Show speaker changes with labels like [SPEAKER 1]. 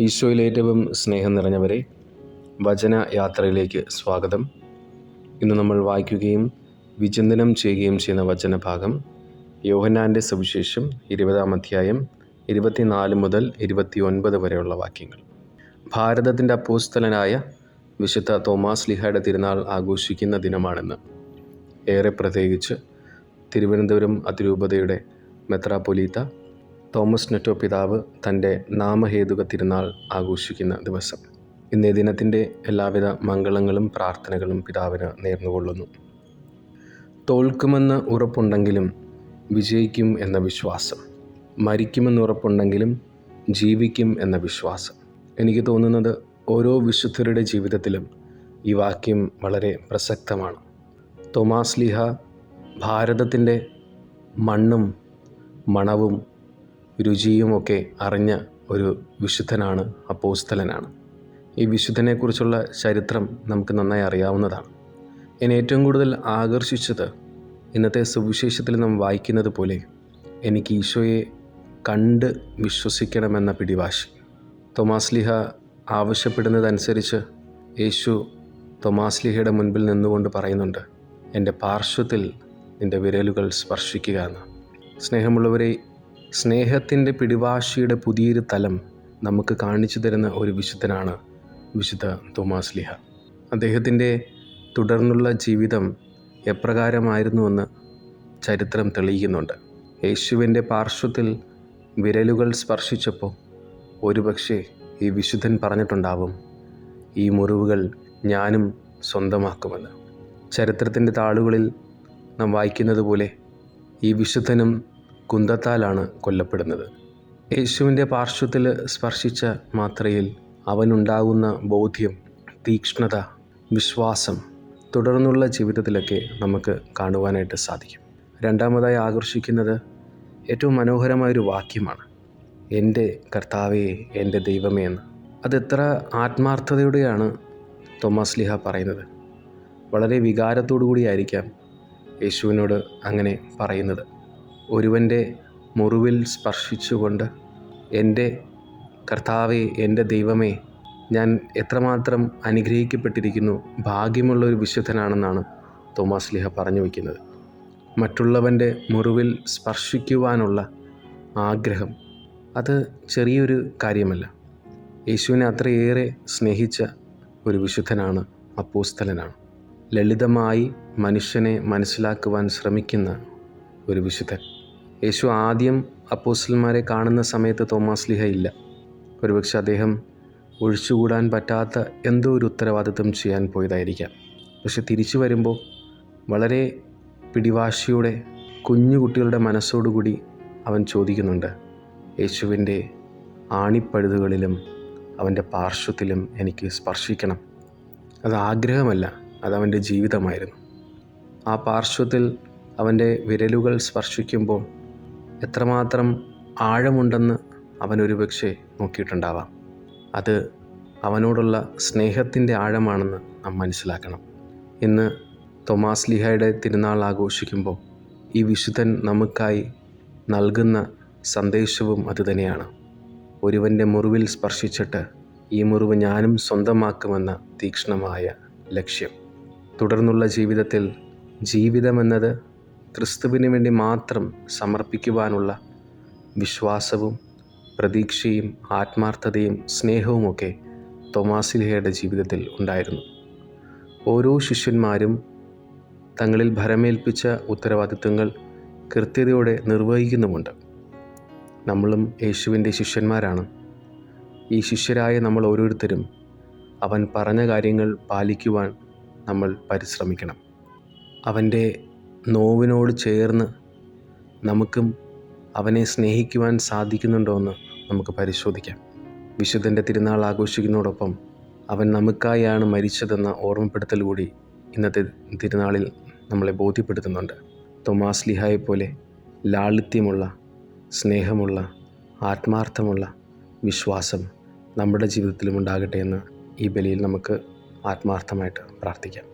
[SPEAKER 1] ഈശോയിൽ ഏറ്റവും സ്നേഹം നിറഞ്ഞവരെ വചന യാത്രയിലേക്ക് സ്വാഗതം. ഇന്ന് നമ്മൾ വായിക്കുകയും വിചിന്തനം ചെയ്യുകയും ചെയ്യുന്ന വചനഭാഗം യോഹന്നാന്റെ സുവിശേഷം ഇരുപതാം അധ്യായം ഇരുപത്തിനാല് മുതൽ ഇരുപത്തി ഒൻപത് വരെയുള്ള വാക്യങ്ങൾ. ഭാരതത്തിന്റെ അപ്പോസ്തലനായ വിശുദ്ധ തോമാസ് ലിഹയുടെ തിരുനാൾ ആഘോഷിക്കുന്ന ദിനമാണെന്ന്. ഏറെ പ്രത്യേകിച്ച് തിരുവനന്തപുരം അതിരൂപതയുടെ മെത്രാപ്പൊലീത്ത തോമസ് നെറ്റോ പിതാവ് തന്റെ നാമഹേതുക തിരുനാൾ ആഘോഷിക്കുന്ന ദിവസം. ഇന്നേ ദിനത്തിന്റെ എല്ലാവിധ മംഗളങ്ങളും പ്രാർത്ഥനകളും പിതാവിന് നേർന്നുകൊള്ളുന്നു. തോൽക്കുമെന്ന് ഉറപ്പുണ്ടെങ്കിലും വിജയിക്കും എന്ന വിശ്വാസം. മരിക്കുമെന്ന് ഉറപ്പുണ്ടെങ്കിലും ജീവിക്കും എന്ന വിശ്വാസം. എനിക്ക് തോന്നുന്നത് ഓരോ വിശുദ്ധരുടെ ജീവിതത്തിലും ഈ വാക്യം വളരെ പ്രസക്തമാണ്. തോമാസ് ലിഹ ഭാരതത്തിന്റെ മണ്ണും മണവും രുചിയുമൊക്കെ അറിഞ്ഞ ഒരു വിശുദ്ധനാണ് അപ്പോസ്തലനാണ്. ഈ വിശുദ്ധനെക്കുറിച്ചുള്ള ചരിത്രം നമുക്ക് നന്നായി അറിയാവുന്നതാണ്. എന്നെ ഏറ്റവും കൂടുതൽ ആകർഷിച്ചത് ഇന്നത്തെ സുവിശേഷത്തിൽ നാം വായിക്കുന്നത് പോലെ എനിക്ക് ഈശോയെ കണ്ട് വിശ്വസിക്കണമെന്ന പിടിവാശി. തൊമാസ്ലിഹ ആവശ്യപ്പെടുന്നതനുസരിച്ച് യേശു തൊമാസ്ലിഹയുടെ മുൻപിൽ നിന്നുകൊണ്ട് പറയുന്നുണ്ട് എന്റെ പാർശ്വത്തിൽ നിന്റെ വിരലുകൾ സ്പർശിക്കുക എന്ന്. സ്നേഹമുള്ളവരെ സ്നേഹത്തിന്റെ പിടിവാശിയുടെ പുതിയൊരു തലം നമുക്ക് കാണിച്ചു തരുന്ന ഒരു വിശുദ്ധനാണ് വിശുദ്ധ തോമാസ് ലിഹ. അദ്ദേഹത്തിന്റെ തുടർന്നുള്ള ജീവിതം എപ്രകാരമായിരുന്നുവെന്ന് ചരിത്രം തെളിയിക്കുന്നുണ്ട്. യേശുവിന്റെ പാർശ്വത്തിൽ വിരലുകൾ സ്പർശിച്ചപ്പോൾ ഒരുപക്ഷെ ഈ വിശുദ്ധൻ പറഞ്ഞിട്ടുണ്ടാവും ഈ മുറിവുകൾ ഞാനും സ്വന്തമാക്കുമെന്ന്. ചരിത്രത്തിന്റെ താളുകളിൽ നാം വായിക്കുന്നത് പോലെ ഈ വിശുദ്ധനും കുന്തത്താലാണ് കൊല്ലപ്പെടുന്നത്. യേശുവിന്റെ പാർശ്വത്തിൽ സ്പർശിച്ച മാത്രയിൽ അവനുണ്ടാകുന്ന ബോധ്യം തീക്ഷ്ണത വിശ്വാസം തുടർന്നുള്ള ജീവിതത്തിലൊക്കെ നമുക്ക് കാണുവാനായിട്ട് സാധിക്കും. രണ്ടാമതായി ആകർഷിക്കുന്നത് ഏറ്റവും മനോഹരമായൊരു വാക്യമാണ്. എന്റെ കർത്താവേ എന്റെ ദൈവമേ എന്ന്. അതെത്ര ആത്മാർത്ഥതയോടെയാണ് തോമസ് ലിഹ പറയുന്നത്. വളരെ വികാരത്തോടു കൂടിയായിരിക്കാം യേശുവിനോട് അങ്ങനെ പറയുന്നത്. ഒരുവന്റെ മുറിവിൽ സ്പർശിച്ചുകൊണ്ട് എന്റെ കർത്താവെ എന്റെ ദൈവമേ ഞാൻ എത്രമാത്രം അനുഗ്രഹിക്കപ്പെട്ടിരിക്കുന്നു ഭാഗ്യമുള്ള ഒരു വിശുദ്ധനാണെന്നാണ് തോമസ് ലിഹ പറഞ്ഞു വയ്ക്കുന്നത്. മറ്റുള്ളവന്റെ മുറിവിൽ സ്പർശിക്കുവാനുള്ള ആഗ്രഹം അത് ചെറിയൊരു കാര്യമല്ല. യേശുവിനെ അത്രയേറെ സ്നേഹിച്ച ഒരു വിശുദ്ധനാണ് അപ്പോസ്തലനാണ്. ലളിതമായി മനുഷ്യനെ മനസ്സിലാക്കുവാൻ ശ്രമിക്കുന്ന ഒരു വിശുദ്ധൻ. യേശു ആദ്യം അപ്പോസ്റ്റൽമാരെ കാണുന്ന സമയത്ത് തോമസ് ലിഹ ഇല്ല. ഒരുപക്ഷെ അദ്ദേഹം ഒഴിച്ചുകൂടാൻ പറ്റാത്ത എന്തോ ഒരു ഉത്തരവാദിത്വം ചെയ്യാൻ പോയതായിരിക്കാം. പക്ഷെ തിരിച്ചു വരുമ്പോൾ വളരെ പിടിവാശിയോടെ കുഞ്ഞു കുട്ടികളുടെ മനസ്സോടുകൂടി അവൻ ചോദിക്കുന്നുണ്ട് യേശുവിന്റെ ആണിപ്പഴുതുകളിലും അവന്റെ പാർശ്വത്തിലും എനിക്ക് സ്പർശിക്കണം. അത് ആഗ്രഹമല്ല അതവന്റെ ജീവിതമായിരുന്നു. ആ പാർശ്വത്തിൽ അവന്റെ വിരലുകൾ സ്പർശിക്കുമ്പോൾ എത്രമാത്രം ആഴമുണ്ടെന്ന് അവനൊരു പക്ഷേ നോക്കിയിട്ടുണ്ടാവാം. അത് അവനോടുള്ള സ്നേഹത്തിന്റെ ആഴമാണെന്ന് നാം മനസ്സിലാക്കണം. ഇന്ന് തോമാസ് ലിഹയുടെ തിരുനാൾ ആഘോഷിക്കുമ്പോൾ ഈ വിശുദ്ധൻ നമുക്കായി നൽകുന്ന സന്ദേശവും അതുതന്നെയാണ് ഒരുവന്റെ മുറിവിൽ സ്പർശിച്ചിട്ട് ഈ മുറിവ് ഞാനും സ്വന്തമാക്കുമെന്ന തീക്ഷ്ണമായ ലക്ഷ്യം. തുടർന്നുള്ള ജീവിതത്തിൽ ജീവിതമെന്നത് ക്രിസ്തുവിന് വേണ്ടി മാത്രം സമർപ്പിക്കുവാനുള്ള വിശ്വാസവും പ്രതീക്ഷയും ആത്മാർത്ഥതയും സ്നേഹവുമൊക്കെ തോമാസിലിഹയുടെ ജീവിതത്തിൽ ഉണ്ടായിരുന്നു. ഓരോ ശിഷ്യന്മാരും തങ്ങളിൽ ഭരമേൽപ്പിച്ച ഉത്തരവാദിത്വങ്ങൾ കൃത്യതയോടെ നിർവഹിക്കുന്നുമുണ്ട്. നമ്മളും യേശുവിന്റെ ശിഷ്യന്മാരാണ്. ഈ ശിഷ്യരായ നമ്മൾ ഓരോരുത്തരും അവൻ പറഞ്ഞ കാര്യങ്ങൾ പാലിക്കുവാൻ നമ്മൾ പരിശ്രമിക്കണം. അവന്റെ നോവിനോട് ചേർന്ന് നമുക്കും അവനെ സ്നേഹിക്കുവാൻ സാധിക്കുന്നുണ്ടോ എന്ന് നമുക്ക് പരിശോധിക്കാം. വിശുദ്ധന്റെ തിരുനാൾ ആഘോഷിക്കുന്നതോടൊപ്പം അവൻ നമുക്കായാണ് മരിച്ചതെന്ന ഓർമ്മപ്പെടുത്തൽ കൂടി ഇന്നത്തെ തിരുനാളിൽ നമ്മളെ ബോധ്യപ്പെടുത്തുന്നുണ്ട്. തൊമാസ് ലിഹായെ പോലെ ലാളിത്യമുള്ള സ്നേഹമുള്ള ആത്മാർത്ഥമുള്ള വിശ്വാസം നമ്മുടെ ജീവിതത്തിലും ഉണ്ടാകട്ടെ എന്ന് ഈ ബലിയിൽ നമുക്ക് ആത്മാർത്ഥമായിട്ട് പ്രാർത്ഥിക്കാം.